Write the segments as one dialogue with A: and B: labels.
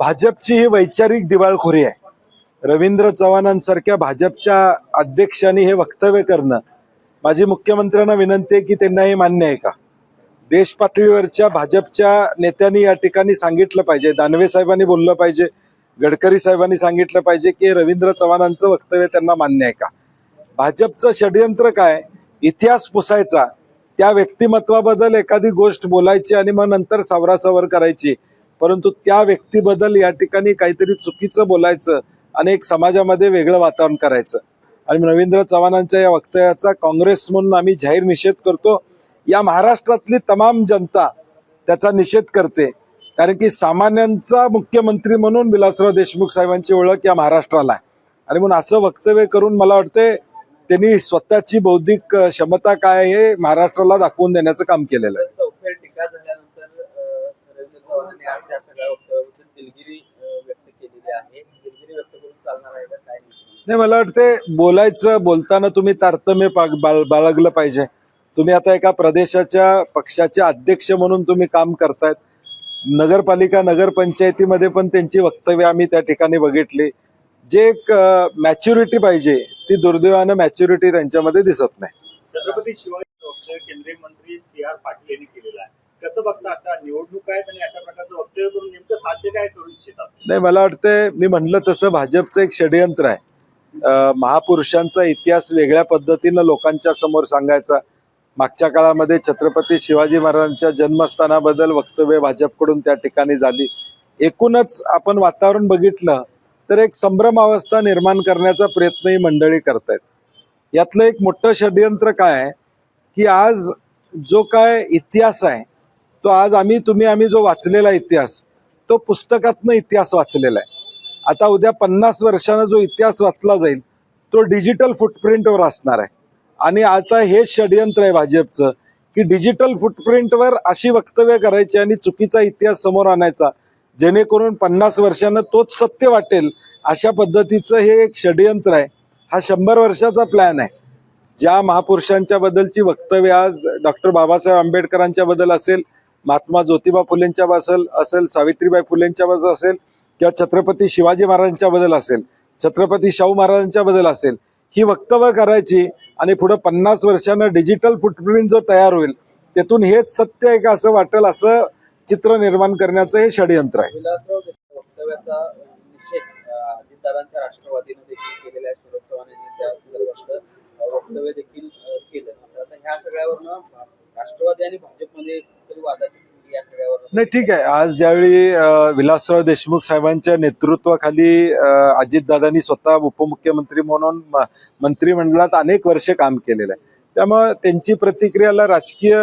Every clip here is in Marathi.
A: भाजपची ही वैचारिक दिवाळखोरी आहे. रवींद्र चव्हाणांसारख्या भाजपच्या अध्यक्षांनी हे वक्तव्य करणं माझी मुख्यमंत्र्यांना विनंती आहे की त्यांना हे मान्य आहे का? देश पातळीवरच्या भाजपच्या नेत्यांनी या ठिकाणी सांगितलं पाहिजे दानवे साहेबांनी बोललं पाहिजे गडकरी साहेबांनी सांगितलं पाहिजे की रवींद्र चव्हाणांचं वक्तव्य त्यांना मान्य आहे का? भाजपचं षडयंत्र काय? इतिहास पुसायचा त्या व्यक्तिमत्वाबद्दल एखादी गोष्ट बोलायची आणि मग नंतर सावरासावर करायची. परंतु त्या व्यक्तीबद्दल या ठिकाणी काहीतरी चुकीचं बोलायचं आणि एक समाजामध्ये वेगळं वातावरण करायचं. आणि रवींद्र चव्हाणांच्या या वक्तव्याचा काँग्रेस म्हणून आम्ही जाहीर निषेध करतो. या महाराष्ट्रातली तमाम जनता त्याचा निषेध करते. कारण की सामान्यांचा मुख्यमंत्री म्हणून विलासराव देशमुख साहेबांची ओळख या महाराष्ट्राला आहे. आणि म्हणून असं वक्तव्य करून मला वाटते त्यांनी स्वतःची बौद्धिक क्षमता काय हे महाराष्ट्राला दाखवून देण्याचं काम केलेलं आहे.
B: नाही.
A: मला वाटते बोलायचं बोलताना तुम्ही तारतम्य बाळगलं पाहिजे. तुम्ही आता एका प्रदेशाच्या पक्षाचे अध्यक्ष म्हणून तुम्ही काम करतायत. नगरपालिका नगरपंचायतीमध्ये पण त्यांची वक्तव्य आम्ही त्या ठिकाणी बघितली. जे एक मॅच्युरिटी पाहिजे ती दुर्दैवानं मॅच्युरिटी त्यांच्यामध्ये दिसत नाही.
C: छत्रपती शिवाजी केंद्रीय मंत्री सी आर पाटील यांनी केलेलं आहे. कसं बघता आता निवडणूक आहेत आणि अशा प्रकारचं वक्तव्य करून नेमकं साध्य काय करू इच्छितात?
A: नाही मला वाटतंय मी म्हणलं तसं भाजपचं एक षडयंत्र आहे. अं, महापुरुषांचा इतिहास वेगळ्या पद्धतीनं लोकांच्या समोर सांगायचा. मागच्या काळामध्ये छत्रपती शिवाजी महाराजांच्या जन्मस्थानाबद्दल वक्तव्य भाजपकडून त्या ठिकाणी झाली. एकूणच आपण वातावरण बघितलं तर एक संभ्रमावस्था निर्माण करण्याचा प्रयत्न ही मंडळी करतायत. यातलं एक मोठं षडयंत्र काय आहे? की आज जो काय इतिहास आहे तो आज आम्ही तुम्ही आम्ही जो वाचलेला इतिहास तो पुस्तकातनं इतिहास वाचलेला आहे. आता उद्या पन्नास वर्षानं जो इतिहास वाचला जाईल तो डिजिटल फुटप्रिंटवर असणार आहे. आणि आता हे षडयंत्र आहे भाजपचं की डिजिटल फुटप्रिंटवर अशी वक्तव्य करायची आणि चुकीचा इतिहास समोर आणायचा जेणेकरून पन्नास वर्षानं तोच सत्य वाटेल अशा पद्धतीचं हे एक षडयंत्र आहे. हा शंभर वर्षाचा प्लॅन आहे. ज्या महापुरुषांच्या बद्दलची वक्तव्य आज डॉक्टर बाबासाहेब आंबेडकरांच्या बद्दल असेल महात्मा ज्योतिबा फुलेंच्या बद्दल असेल सावित्रीबाई फुलेंच्या बद्दल असेल किंवा छत्रपती शिवाजी महाराजांच्या बद्दल असेल छत्रपती शाहू महाराजांच्या बद्दल असेल ही वक्तव्य करायची आणि पुढे पन्नास वर्षानं डिजिटल फुटप्रिंट जो तयार होईल त्यातून हेच सत्य आहे का असं वाटेल असं चित्र निर्माण करण्याचं हे षडयंत्र आहे. नाही ठीक आहे. आज ज्यावेळी विलासराव देशमुख साहेबांच्या नेतृत्वाखाली अजितदादांनी स्वतः उपमुख्यमंत्री म्हणून मंत्रिमंडळात अनेक वर्षे काम केलेलं आहे. त्यामुळे त्यांची प्रतिक्रियाला राजकीय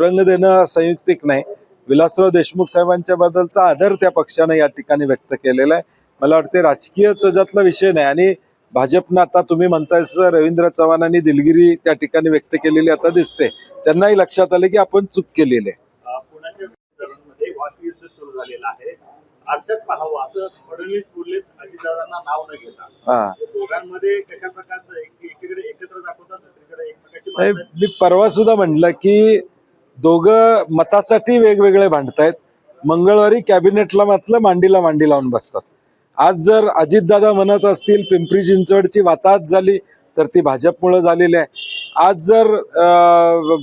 A: रंग देणं संयुक्तिक नाही. विलासराव देशमुख साहेबांच्या बद्दलचा आदर त्या पक्षानं या ठिकाणी व्यक्त केलेला आहे. मला वाटते राजकीय त्याच्यातला विषय नाही आणि भाजपनं आता तुम्ही म्हणताय रवींद्र चव्हाणांनी दिलगिरी त्या ठिकाणी व्यक्त केलेली आता दिसते. त्यांनाही लक्षात आलं की आपण चूक केलेली आहे.
C: अं, पुण्याच्या विधानसभेमध्ये वाकयुद्ध सुरू झालेलं आहे. आरशात पाहावं असं फडणवीस बोलले अजितदादांना नाव न घेता.
A: हा.
C: दोघांमध्ये कशा प्रकारचं एक- एकीकडे एकत्र दाखवतात दुसरीकडे एकमेकाची
A: नाही,
C: बाजू
A: मी परवा सुद्धा म्हटलं की दोघं मतासाठी वेगवेगळे भांडतायत. मंगळवारी कॅबिनेटला मातलं मांडीला मांडी लावून बसतात. आज जर अजितदादा म्हणत असतील पिंपरी चिंचवडची वाताहत झाली तर ती भाजपमुळे झालेली आहे. आज जर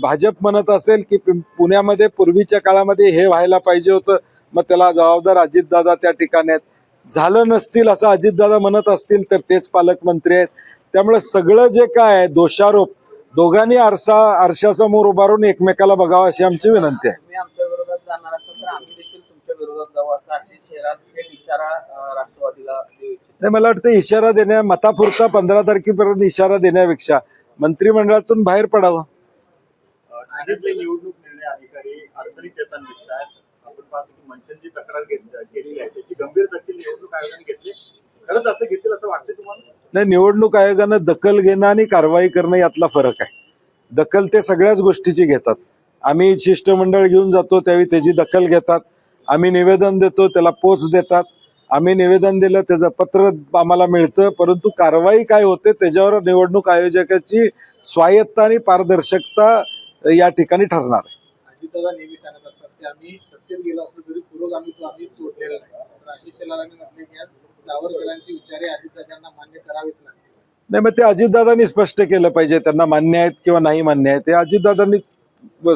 A: भाजप म्हणत असेल की पुण्यामध्ये पूर्वीच्या काळामध्ये हे व्हायला पाहिजे होतं मग त्याला जबाबदार अजितदादा त्या ठिकाणी आहेत. झालं नसतील असं अजितदादा म्हणत असतील तर तेच पालकमंत्री आहेत. त्यामुळे सगळं जे काय आहे दोषारोप दोघांनी आरसा आरशासमोर उभारून एकमेकाला बघावं अशी आमची विनंती आहे.
B: तुम्ही आमच्या विरोधात जाणार असाल तर आम्ही देखील तुमच्या विरोधात जाऊ असा आशिष शेरा थेट इशारा अं, राष्ट्रवादीला देऊ इच्छितो.
A: नाही मला वाटतं इशारा देण्या मतापुरता पंधरा तारखेपर्यंत इशारा देण्यापेक्षा मंत्रिमंडळातून बाहेर पडावं.
C: निवडणूक निर्णय अधिकारी अडचणीत येताना दिसत आहेत आपण पाहतो की मनसेची तक्रार घेत- केलेली आहे त्याची गंभीर दखल निवडणूक आयोगाने घेतली खरंच असं घेतील असं वाटतं तुम्हाला?
A: नाही निवडणूक आयोगानं दखल घेणं आणि कारवाई करणं यातला फरक आहे. दखल ते सगळ्याच गोष्टीची घेतात. आम्ही शिष्टमंडळ घेऊन जातो त्यावेळी त्याची दखल घेतात. आम्ही निवेदन देतो त्याला पोच देतात. आम्ही निवेदन दिलं त्याचं पत्र आम्हाला मिळतं परंतु कारवाई काय होते त्याच्यावर निवडणूक आयोजकाची स्वायत्ता आणि पारदर्शकता या ठिकाणी ठरणार आहे.
D: की आम्ही सत्तेत गेलो असलो तरी पुरोगामित्व आम्ही सोडलेला नाही. तर आशिष शेलारांनी म्हटले की आज सावरकरांची विचारे अजितदादांना मान्य करावेच लागतील
A: नाही मग ते अजितदादांनी स्पष्ट केलं पाहिजे. त्यांना मान्य आहेत किंवा नाही मान्य आहे ते अजितदादांनीच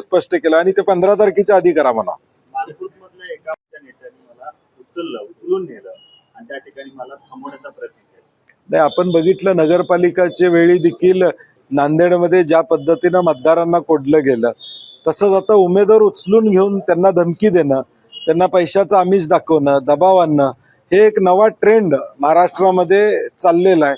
A: स्पष्ट केलं. आणि ते पंधरा तारखेच्या आधी करा म्हणा.
C: नागपूर मधल्या एका आमच्या नेत्यांनी मला उचललं उचलून नेलं. आणि त्या ठिकाणी मला थांबवण्याचा प्रयत्न केला.
A: नाही आपण बघितलं नगरपालिकाच्या वेळी देखील नांदेडमध्ये ज्या पद्धतीनं मतदारांना कोडलं गेलं तसंच आता उमेदवार उचलून घेऊन त्यांना धमकी देणं त्यांना पैशाचं आमिष दाखवणं दबाव आणणं हे एक नवा ट्रेंड महाराष्ट्रामध्ये चाललेला आहे.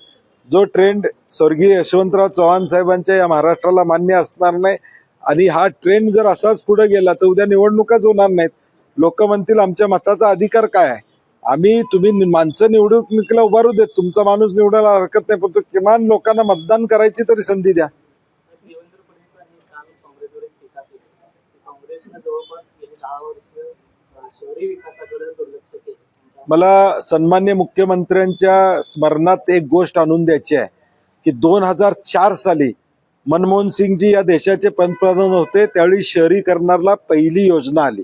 A: जो ट्रेंड स्वर्गीय यशवंतराव चव्हाण साहेबांच्या या महाराष्ट्राला मान्य असणार नाही आणि हा ट्रेंड जर असाच पुढे गेला तर उद्या निवडणुकाच होणार नाहीत. लोक म्हणतील आमच्या मताचा अधिकार काय आहे? आम्ही तुम्ही माणसं निवडणुकीला उभारू देत तुमचा माणूस निवडायला हरकत नाही पण किमान लोकांना मतदान करायची तरी संधी द्या
D: देवेंद्र फडणवीसांनी काल काँग्रेसवर एक टीका केली की काँग्रेसनं जवळपास गेली दहा वर्ष शहरी विकासाकडे दुर्लक्ष केले.
A: मला सन्मान्य मुख्यमंत्र्यांच्या स्मरणात एक गोष्ट आणून द्यायची आहे की दोन हजार चार साली मनमोहन सिंगजी या देशाचे पंतप्रधान होते त्यावेळी शहरीकरणाला पहिली योजना आली.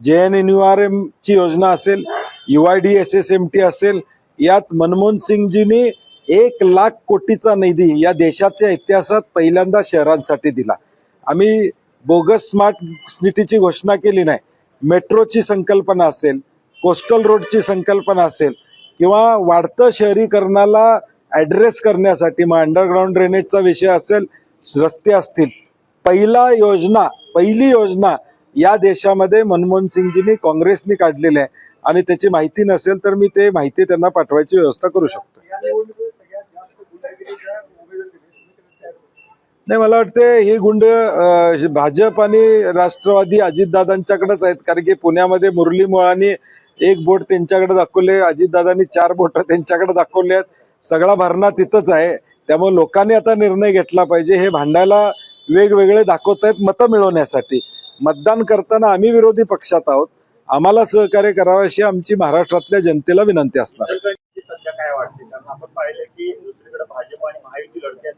A: J N N U R M ची योजना असेल U I D S S M T असेल यात मनमोहन सिंगजींनी एक लाख कोटीचा निधी या देशाच्या इतिहासात पहिल्यांदा शहरांसाठी दिला. आम्ही बोगस स्मार्ट सिटीची घोषणा केली नाही. मेट्रोची संकल्पना असेल कोस्टल रोडची संकल्पना असेल किंवा वाढतं शहरीकरणाला ॲड्रेस करण्यासाठी मग अंडरग्राऊंड ड्रेनेजचा विषय असेल रस्ते असतील. पहिला योजना पहिली योजना या देशामध्ये मनमोहन सिंगजींनी काँग्रेसनी काढलेली आहे. आणि त्याची माहिती नसेल तर मी ते माहिती त्यांना पाठवायची व्यवस्था करू शकतो. नाही मला वाटते ही गुंड भाजप आणि राष्ट्रवादी अजितदादांच्याकडेच आहेत. कारण की पुण्यामध्ये मुरली मुळानी एक बोट त्यांच्याकडे दाखवले अजितदादांनी चार बोट त्यांच्याकडे दाखवले आहेत. सगळा भरणा तिथंच आहे. त्यामुळे लोकांनी आता निर्णय घेतला पाहिजे. हे भांडायला वेगवेगळे दाखवत आहेत मतं मिळवण्यासाठी. मतदान करताना आम्ही विरोधी पक्षात आहोत. आम्हाला सहकार्य करावं अशी आमची महाराष्ट्रातल्या जनतेला विनंती असणार
C: आपण पाहिलं की दुसरीकडे भाजप आणि महायुती लढते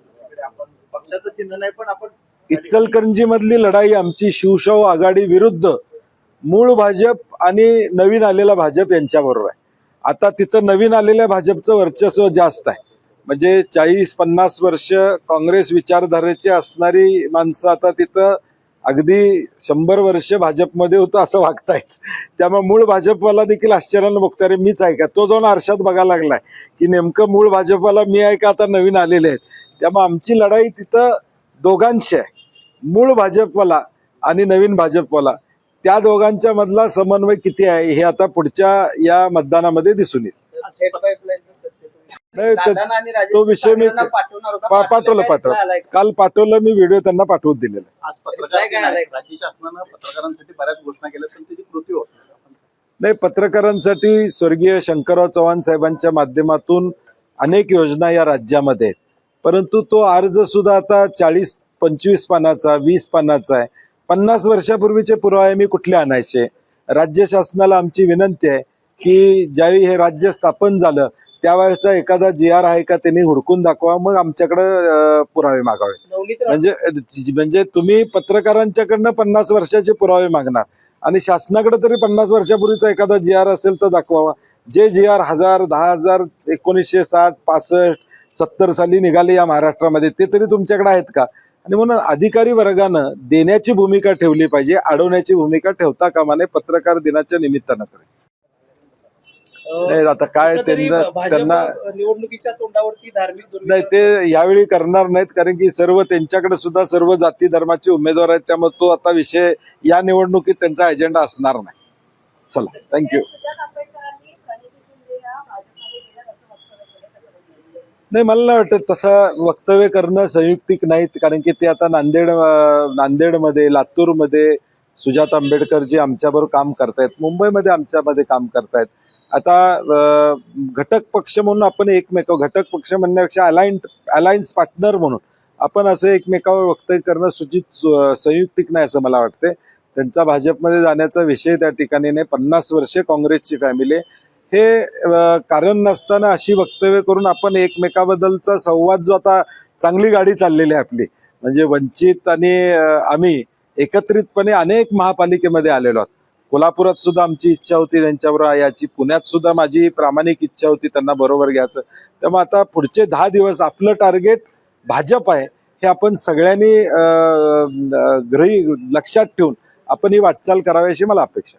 C: पक्षाचं चिन्ह नाही पण आपण
A: इचलकरंजी मधली लढाई आमची शिवशाहू आघाडी विरुद्ध मूळ भाजप आणि नवीन आलेला भाजप यांच्याबरोबर आहे. आता तिथं नवीन आलेल्या भाजपचं वर्चस्व जास्त आहे. म्हणजे चाळीस पन्नास वर्ष काँग्रेस विचारधारेची असणारी माणसं आता तिथं अगदी शंभर वर्ष भाजपमध्ये होतं असं वागतायत. त्यामुळे मूळ भाजपवाला देखील आश्चर्यानं बघतो अरे मीच आहे का? तो जाऊन आरशात बघायला लागलाय की नेमकं मूळ भाजपवाला मी आहे का आता नवीन आलेले आहेत? त्यामुळे आमची लढाई तिथं दोघांशी आहे. मूळ भाजपवाला आणि नवीन भाजपवाला. त्या दोघांच्या मधला समन्वय किती आहे हे आता पुढच्या या मतदानामध्ये दिसून येईल. नाही, तो विषय मी- पाठवलं पाठवलं? काल पाठवलं मी व्हिडिओ त्यांना पाठवून दिलेला.
E: नाही
A: पत्रकारांसाठी स्वर्गीय शंकरराव चव्हाण साहेबांच्या माध्यमातून अनेक योजना या राज्यामध्ये आहेत. परंतु तो अर्ज सुद्धा आता चाळीस पंचवीस पानाचा वीस पानाचा आहे. पन्नास वर्षापूर्वीचे पुरावे मी कुठले आणायचे? राज्य शासनाला आमची विनंती आहे की ज्यावेळी हे राज्य स्थापन झालं त्यावेळेचा एखादा जी आर आहे का त्यांनी हुडकून दाखवा मग आमच्याकडे पुरावे मागावे. म्हणजे म्हणजे तुम्ही पत्रकारांच्याकडनं पन्नास वर्षाचे पुरावे मागणार आणि शासनाकडे तरी पन्नास वर्षापूर्वीचा एखादा जी आर असेल तर दाखवावा. जे जी आर हजार दहा हजार एकोणीसशे साठ पासष्ट सत्तर साली निघाले या महाराष्ट्रामध्ये. ते तरी तुमच्याकडे आहेत का? आणि म्हणून अधिकारी वर्गानं देण्याची भूमिका ठेवली पाहिजे अडवण्याची भूमिका ठेवता कामा नये पत्रकार दिनाच्या निमित्तानं तरी. नाही आता काय त्यांना त्यांना
B: निवडणुकीच्या तोंडावरती धार्मिक
A: नाही ते यावेळी करणार नाहीत कारण की सर्व त्यांच्याकडे सुद्धा सर्व जाती धर्माचे उमेदवार आहेत. त्यामुळे तो आता विषय या निवडणुकीत त्यांचा अजेंडा असणार नाही. चला थँक्यू
F: सुजात आंबेडकरांनी प्रणिती शिंदे या भाजपमध्ये गेल्यात असं वक्तव्य केलं त्याच्याबद्दल.
A: नाही मला नाही वाटत तसं वक्तव्य करणं संयुक्तिक नाहीत कारण की ते आता नांदेड नांदेडमध्ये लातूरमध्ये सुजात आंबेडकर जे आमच्याबरोबर काम करतायत मुंबईमध्ये आमच्यामध्ये काम करतायत आता घटक पक्ष म्हणून आपण एकमेक घटक पक्ष म्हणण्यापेक्षा अलायन अलायन्स पार्टनर म्हणून आपण असं एकमेकावर वक्तव्य करणं सुचित संयुक्तिक नाही असं मला वाटते त्यांचा भाजपमध्ये जाण्याचा विषय त्या ठिकाणी नाही पन्नास वर्षे काँग्रेसची फॅमिली आहे. हे कारण नसताना अशी वक्तव्य करून आपण एकमेकाबद्दलचा संवाद जो आता चांगली गाडी चाललेली आहे आपली म्हणजे वंचित आणि आम्ही एकत्रितपणे अनेक महापालिकेमध्ये आलेलो आहोत. कोल्हापुरात सुद्धा आमची इच्छा होती त्यांच्यावर याची पुण्यात सुद्धा माझी प्रामाणिक इच्छा होती त्यांना बरोबर घ्यायचं. त्यामुळे आता पुढचे दहा दिवस आपलं टार्गेट भाजप आहे हे आपण सगळ्यांनी ग्रही लक्षात ठेवून आपण ही वाटचाल करावी अशी मला अपेक्षा